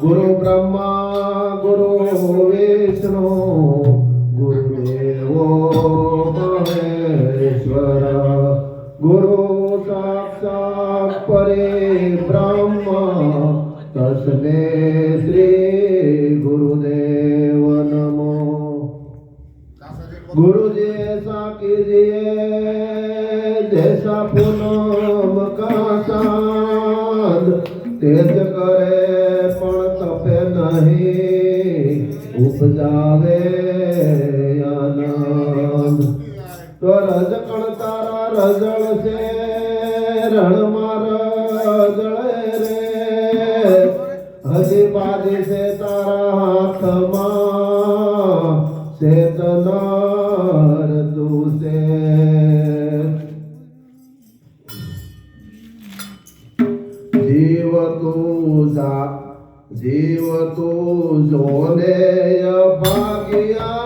ગુરુ બ્રહ્મા, ગુરુ વિષ્ણુ, ગુરુદેવો મહેશ્વર. ગુરુ સાક્ષાત પરે બ્રહ્મ, તસ્મે શ્રી ગુરુદેવ નમો. ગુરુજી સાકીજીએ જૈસા પૂનમ કાસા. ચાંદ તેજ કરે પણ તપે નહીં. ઉપજાવે આનંદ. તો રજ કણતારા રજળ છે, રણમાં રજળે રે. હજી બાજી છે તારા હાથમાં ચેતના Hallelujah.